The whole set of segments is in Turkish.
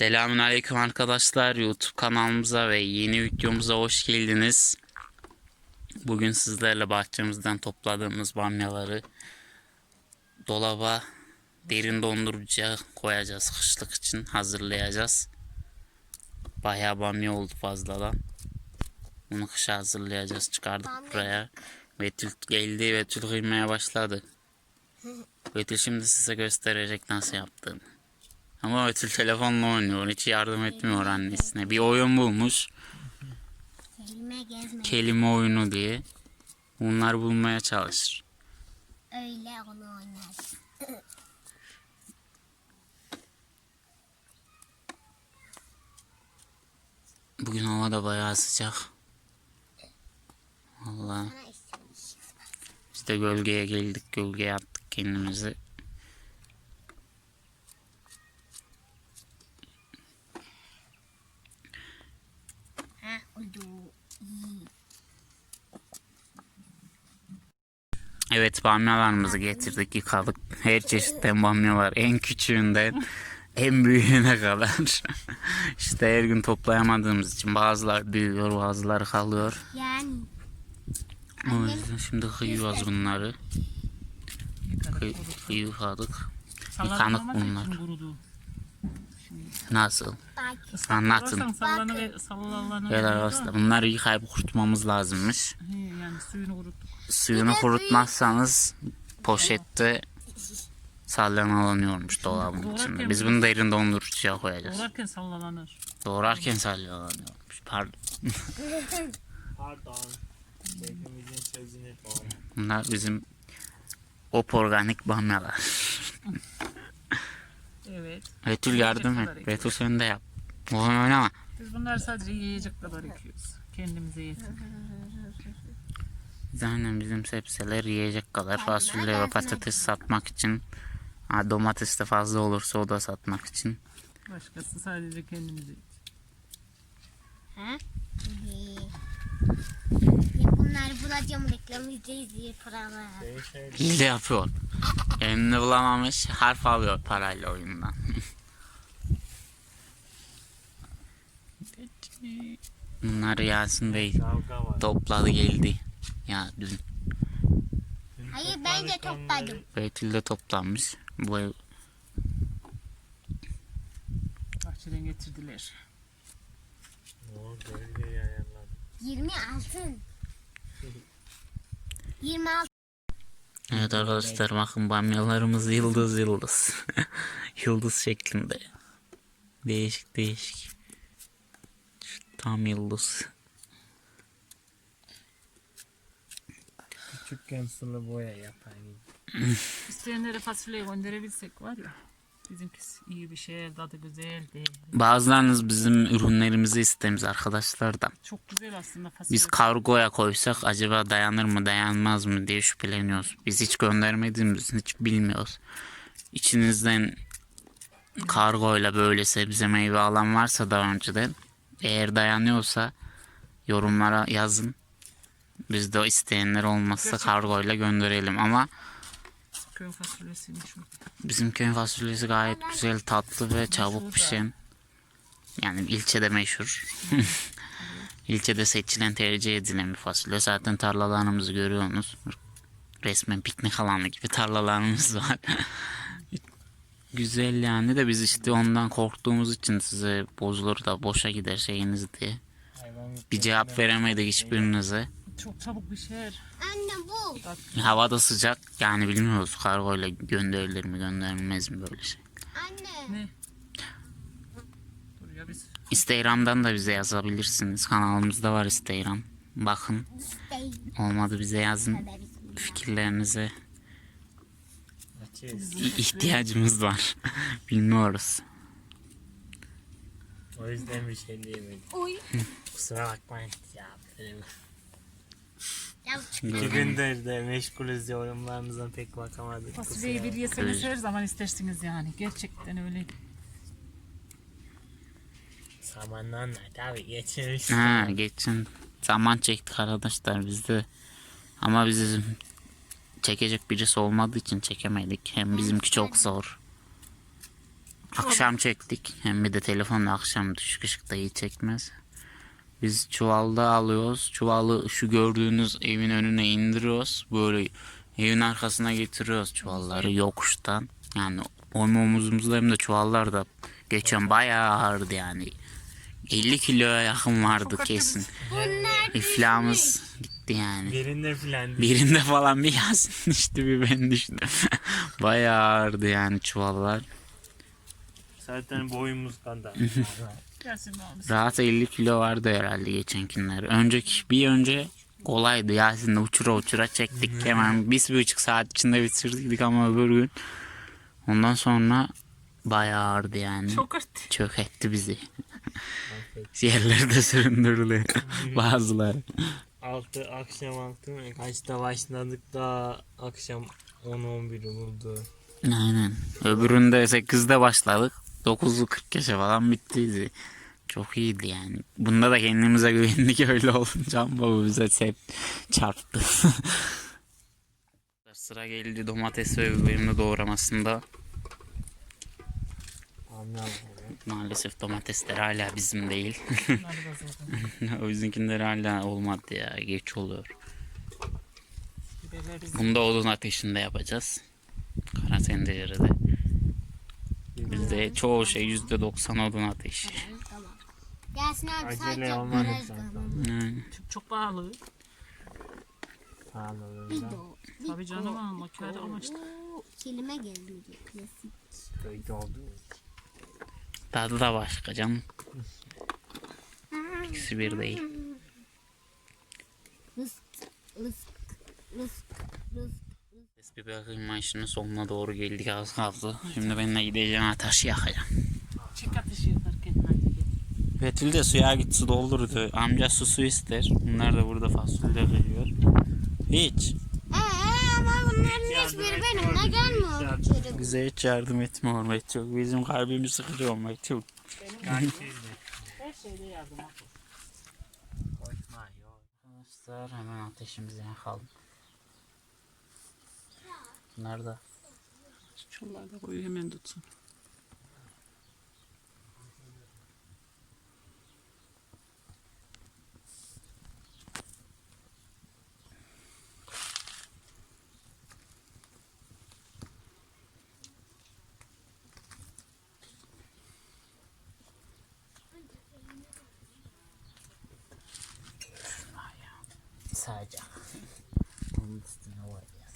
Selamünaleyküm arkadaşlar YouTube kanalımıza ve yeni videomuza hoş geldiniz. Bugün sizlerle bahçemizden topladığımız bamyaları dolaba derin dondurucuya koyacağız. Kışlık için hazırlayacağız. Bayağı bamya oldu fazladan. Bunu kışa hazırlayacağız. Çıkardık buraya. Betül geldi. Betül kıymaya başladı. Betül şimdi size gösterecek nasıl yaptığını. Ama Betül telefonla oynuyor. Hiç yardım etmiyor annesine. Bir oyun bulmuş. Kelime gezme. Kelime oyunu diye. Bunlar bulmaya çalışır. Öyle onu oynar. Bugün hava da bayağı sıcak. Vallahi biz de gölgeye geldik. Gölgeye attık kendimizi. Ha oldu. İyi. Evet bamyalarımızı getirdik yıkadık. Her çeşitten bamya var. En küçüğünden en büyüğüne kadar. işte her gün toplayamadığımız için bazıları büyüyor bazıları kalıyor. Yani O yüzden şimdi kıyıyoruz bunları. Kıy, yıkadık. Yıkanık bunlar. Nasıl? Anlatın. Sallanı Evet arkadaşlar bunları yıkayıp kurutmamız lazımmış. yani suyunu kuruttuk. Suyunu kurutmazsanız poşette sallanıyormuş dolabın içinde. Biz bunu derin dondurucuya koyacağız. Doğrarken sallanır. Doğrarken sallanıyormuş. Pardon. Pardon. Hepimizin sözünü doğru. Bunlar bizim op organik bamyalar. Evet. Betül yardım et. Betül sen de yap. Oyun oynama. Biz bunları sadece yiyecek kadar ekiyoruz. Kendimize yetin. Zaten bizim sebzeler yiyecek kadar fasulye ve patates satmak için. Ha, domates de fazla olursa o da satmak için. Başkası sadece kendimize yetin. Ha? İyi. Ya bunları bulacağım reklam izleyici paralar. Hile yapıyor. Elini bulamamış harf alıyor parayla oyundan. Bunları Yasin Bey topladı geldi. Ya dün Hayır ben de topladım. Betül de toplanmış. Bu ev Bahçeden getirdiler. O gölgeyi ayarladı. 20 altın. 26 Evet arkadaşlar bakın bamyalarımız yıldız yıldız. yıldız şeklinde. Değişik değişik. Tam yıldız. Küçükken sulu boya yapan. İsteyenlere fasulye gönderebilsek var ya. Bizimkisi iyi bir şey, tadı güzel değil. Bazılarınız bizim ürünlerimizi istemiş arkadaşlardan. Çok güzel aslında fasulye. Biz kargoya koysak acaba dayanır mı dayanmaz mı diye şüpheleniyoruz. Biz hiç göndermediğimiz için hiç bilmiyoruz. İçinizden kargoyla böyle sebze meyve alan varsa daha önceden eğer dayanıyorsa yorumlara yazın. Biz de o isteyenler olmazsa kargoyla gönderelim ama Köy fasulyesiymiş bizim köy fasulyesi gayet güzel tatlı ve çabuk pişen. Yani ilçede meşhur. İlçede seçilen tercih edilen bir fasulye. Zaten tarlalarımızı görüyorsunuz. Resmen piknik alanı gibi tarlalarımız var. Güzel yani de biz işte ondan korktuğumuz için size bozulur da boşa gider şeyiniz diye. Bir cevap veremedik hiçbirinize. Çok çabuk pişer. anne bu. Hava da sıcak yani bilmiyoruz kargoyla gönderilir mi gönderilmez mi böyle şey. Anne. Ne? Dur ya biz. Instagram'dan da bize yazabilirsiniz. Kanalımızda var Instagram. Bakın olmadı bize yazın fikirlerinize açığız. İ- ihtiyacımız var. Bilmiyoruz. O yüzden bir şey diyemedim. Uy. Kusura bakmayın. Ya benim Ya iki gündür de meşgulüz yorumlarınıza pek bakamadık. Fasulyeyi bir yeseniz her zaman istersiniz yani. Gerçekten öyle. Samandan da tabii geçirmiş. Ha geçen zaman çektik arkadaşlar biz de. Ama bizim çekecek birisi olmadığı için çekemedik. Hem bizimki çok zor. Akşam çektik. Hem bir de telefonla akşam düşük ışıkta iyi çekmez. Biz çuvalda alıyoruz. Çuvalı şu gördüğünüz evin önüne indiriyoruz. Böyle evin arkasına getiriyoruz çuvalları yokuştan. Yani hem omuzumuzda hem de çuvallar da geçen bayağı ağırdı yani. 50 kiloya yakın vardı kesin. Bunlar İflahımız gitti yani. Birinde filan. Birinde falan bir Yasin düştü bir ben düştüm. bayağı ağırdı yani çuvallar. Zaten boyumuz kadar. Gelsin abi. Rahat 50 kilo vardı herhalde geçen günler. Önceki bir önce kolaydı. Yasin'le uçura uçura çektik. Hemen bir, bir buçuk saat içinde bitirdik ama öbür gün. Ondan sonra bayağı ağırdı yani. Çok arttı. Çök etti bizi. Yerlerde süründürülüyor bazıları. Altı akşam altı mı? Kaçta başladık da akşam 10-11'i buldu. Aynen. Öbüründe 8'de başladık. 9'u 40 geçe falan bittiydi. Çok iyiydi yani. Bunda da kendimize güvendik öyle olunca bu bize hep çarptı. Sıra geldi domates ve biberini doğramasında. Anlamadım. Maalesef domatesler hala bizim değil. O yüzünkiler hala olmadı ya. Geç oluyor. Bunu da odun ateşinde yapacağız. Kara tencerede. Bizde çoğu şey %90 odun ateşi. tamam. Gelsin abi Acele sadece olmadı garaj zaten. Yani Çok, çok pahalı. Pahalı Bir öyle. de o. Bir Tabii canım ama bir kârı o. ama işte. Oo, Kelime geldi. Klasik. Köyde oldu. Tadı da başka canım. İkisi bir değil. Rızk. Rızk. Rızk. Biber sonuna doğru geldik az kaldı. Şimdi ben de gideceğim ateşi yakacağım. Çek ateşi yakarken hadi. Betül de suya git su doldurdu. Amca su su ister. Bunlar da burada fasulye veriyor. Hiç. Bunların hiçbiri benimle gelmiyor. Bize hiç yardım etmiyor Betül. Bizim kalbimizi kırıyor. Kaç şeyde. Her şeyde yardım. Arkadaşlar hemen ateşimizi yakalım. Bunlar da Çollar da koyu hemen tutsun. sadece. Onun üstüne var ya.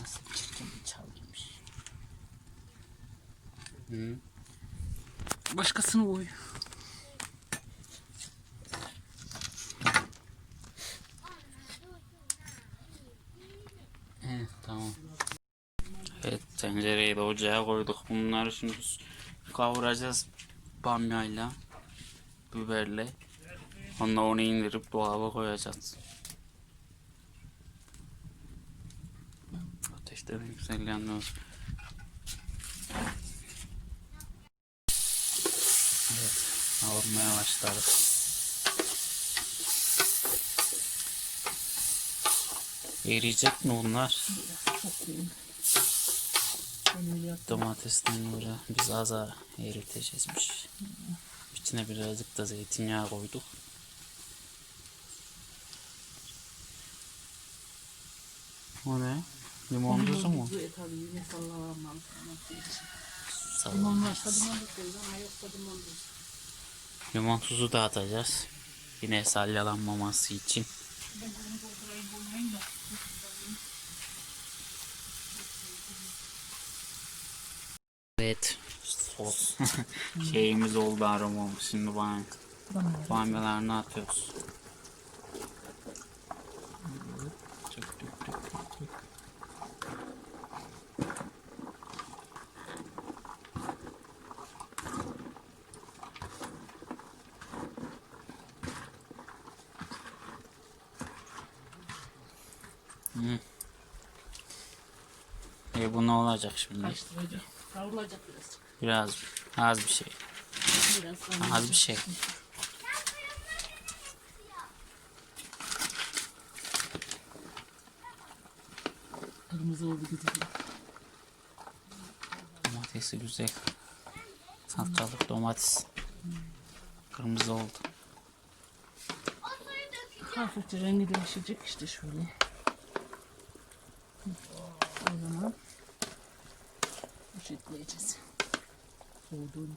Nasıl çirkin bir çalgıymış. Hı. Başkasını koy. He, tamam. Evet tencereyi de ocağa koyduk. Bunları şimdi kavuracağız bamyayla, biberle. Ondan onu indirip dolaba koyacağız. Ateşte yanıyor. Evet, başladık. Eriyecek mi bunlar? Domatesten böyle biz az eriteceğizmiş. İçine birazcık da zeytinyağı koyduk. O ne? Limon tuzu mu? Tabii. Limon varsa limon koyuz ama yoksa limon da. Limon tuzu da atacağız. Yine salyalanmaması için. Evet. Sos. Şeyimiz oldu aromamız. Şimdi tutturamıyorum. Bamyalarını atıyoruz. E bu ne olacak şimdi? Kavrulacak biraz. Biraz az bir şey. Biraz. Az bir şey. Kırmızı oldu gidiyor. Domatesi güzel. Salçalık domates. Kırmızı oldu. Hafifçe rengi değişecek işte şöyle. O zaman poşetleyeceğiz. Soğuduğunu.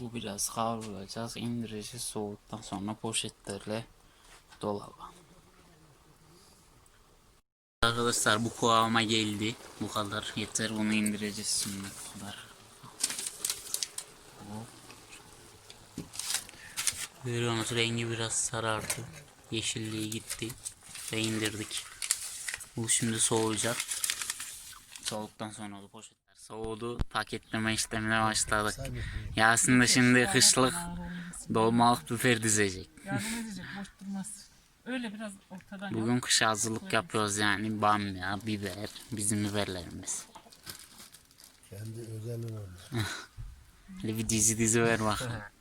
Bu biraz kavrulacağız. indireceğiz soğuduktan sonra poşetlerle dolaba. Arkadaşlar bu kıvama geldi. Bu kadar yeter. Bunu indireceğiz şimdi. Bu kadar. Görüyorsunuz rengi biraz sarardı. Yeşilliği gitti. Ve indirdik. Bu şimdi soğuyacak. Soğuduktan sonra da poşetler soğudu. Paketleme işlemine başladık. Yasin de şimdi kışlık dolmalık biber dizecek. Yardım edecek boş durmaz. Öyle biraz ortadan. Bugün kış hazırlık yapıyoruz yani bamya, biber, bizim biberlerimiz. Kendi olmuş. Hele bir dizi dizi ver bakalım.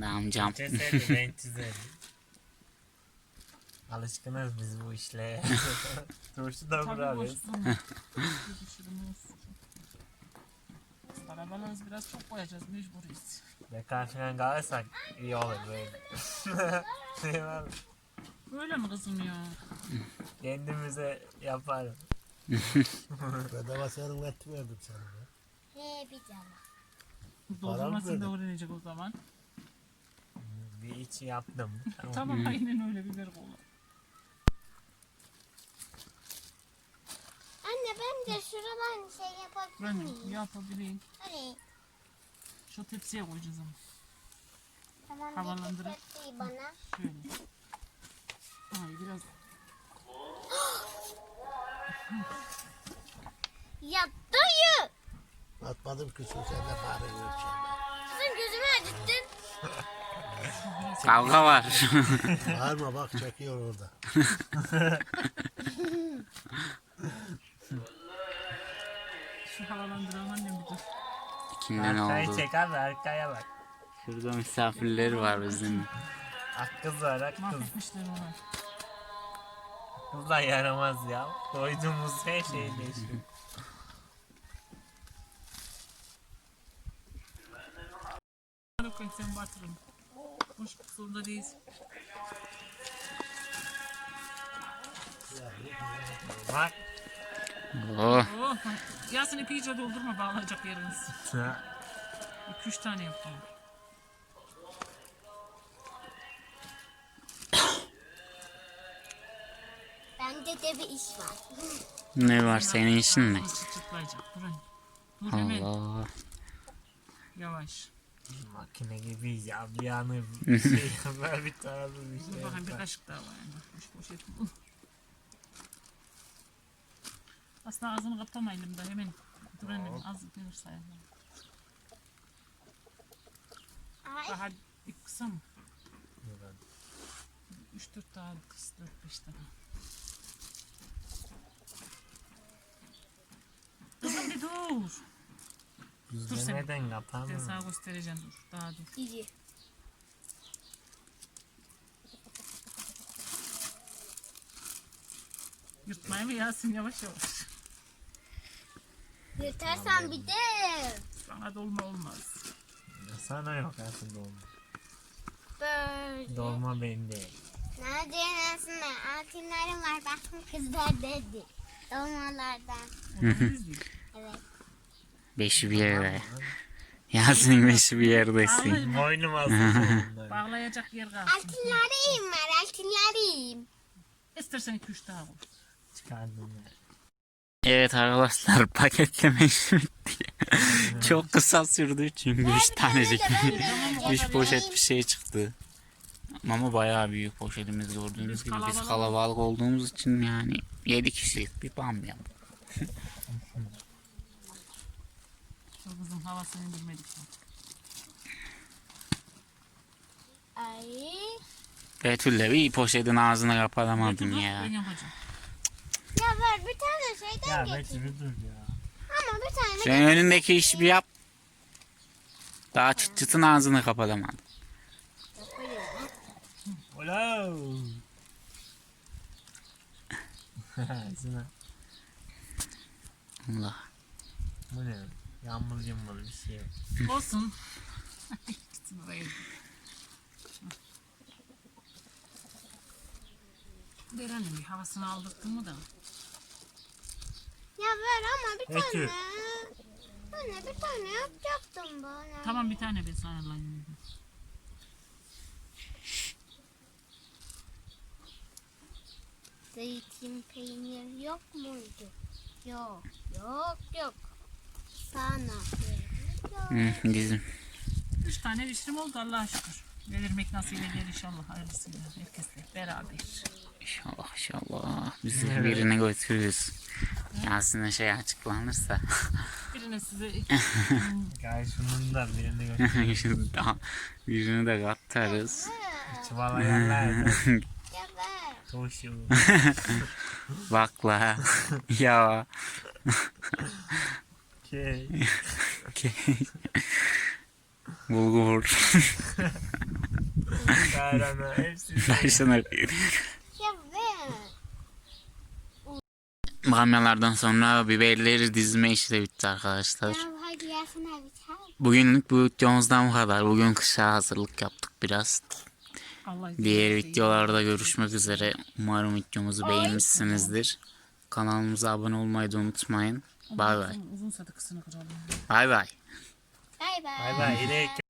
Ne amcam. çizerdi ben. Alışkınız biz bu işle. Turşu da düşürümüz. Arabalarımız biraz çok koyacağız mecburuyuz. Mekan falan kalırsak iyi olur böyle. Böyle mi kızım ya? Kendimize yaparım. Bedava senin et verdim sana. ya. He bir canım. Verdin? da öğrenecek o zaman. Bir iç yaptım. Tamam. Tamam aynen öyle biber kola. Anne ben de şuradan şey yapabilir Ben miyim? yapabileyim. Hani Şu tepsiye koyacağız ama. tamam getir tepsiyi bana. Şöyle. Ay biraz Ya dayı! Atmadım ki sen de bari ölçeğim. Kızım gözümü acıttın. Kavga var. Bağırma bak çekiyor orada. şu havalandıralım annem bir dur. Kimden Arkayı oldu? çek abi arkaya bak. Şurada misafirleri var bizim. Ak kız var ak kız. Mahvetmişler onu. Kızlar yaramaz ya. Koyduğumuz her şey değişiyor. Hadi koy sen batırın. Boş kısımda değil. Bak. Oh, Oh, Yasin ipi iyice doldurma bağlayacak yeriniz. 2-3 tane yapalım. Bende de bir iş var. ne var senin işin ne? Allah. Yavaş. Makine gibi ya bir anı bir şey yapar bir tarafı bir şey bakayım bir yapar. kaşık daha var. Yani. Boş poşet bu. Aslında ağzını kapamayalım da hemen. Dur hemen az bir sayalım. Ay Daha ilk kısa mı? 3-4 daha kısa 4-5 daha. Kızım bir dur. Dur sen. Neden Ben kapanmıyor? sana göstereceğim dur. Daha dur. iyi. Yırtmaya mı Yasin yavaş yavaş. Yırtarsan bir de. Sana dolma olmaz. Sana yok aslında dolma. Böyle. Dolma bende. Nerede aslında altınlarım var. Bakın kızlar dedi. Dolmalardan. Evet. Beşi bir yerde. Yasin beşi bir yerdesin. Boynum aslında. Bağlayacak yer kalsın. Altınlarım var altınlarım. İstersen 2-3 daha koy. Çıkardım ben. Evet arkadaşlar paketleme işi bitti. Çok kısa sürdü çünkü 3 tanecik. 3 poşet bir şey çıktı. Ama bayağı büyük poşetimiz gördüğünüz Biz gibi biz kalabalık- kalabalık olduğumuz için yani 7 kişilik bir bamya. Şu kızın havasını indirmedik. Ay. Betül'le bir poşetin ağzını kapatamadım Ben ya. yapacağım. Ya ver bir tane şeyden Ya getir. Betül bir dur ya. Ama bir tane Sen önündeki işi bir yap. Daha çıt çıtın ağzını kapatamadım. Ola. Zina. Allah. Bu ne? Yağmur yağmur bir şey. Olsun. Gitsin oraya. Derenin bir havasını aldırttın mı da? Ya ver ama bir Betül. tane. Anne bir tane yapacaktım bana. Tamam bir tane ben sana ayarlayayım. Zeytin peynir yok muydu? Yok. Yok yok. Hı, bizim. Üç tane pişirim oldu Allah'a şükür. Devirmek nasip eder inşallah hayırlısıyla herkesle beraber. İnşallah inşallah. Bizi birine götürürüz. Aslında şey açıklanırsa. Birine size Gayet şunun da birini götür. Şimdi daha birini de katarız. Çuvala yerler. Bakla. ya. Key. Bulgur. Kayrana hepsi. Ver. Bamyalardan sonra biberleri dizme işi de bitti arkadaşlar. Bugünlük bu videomuzdan bu kadar. Bugün kışa hazırlık yaptık biraz. Diğer videolarda görüşmek üzere. Umarım videomuzu beğenmişsinizdir. Kanalımıza abone olmayı da unutmayın. Bay bay. Uzun, sadıkısını kıralım. Bay bay. Bay bay. Bay bay.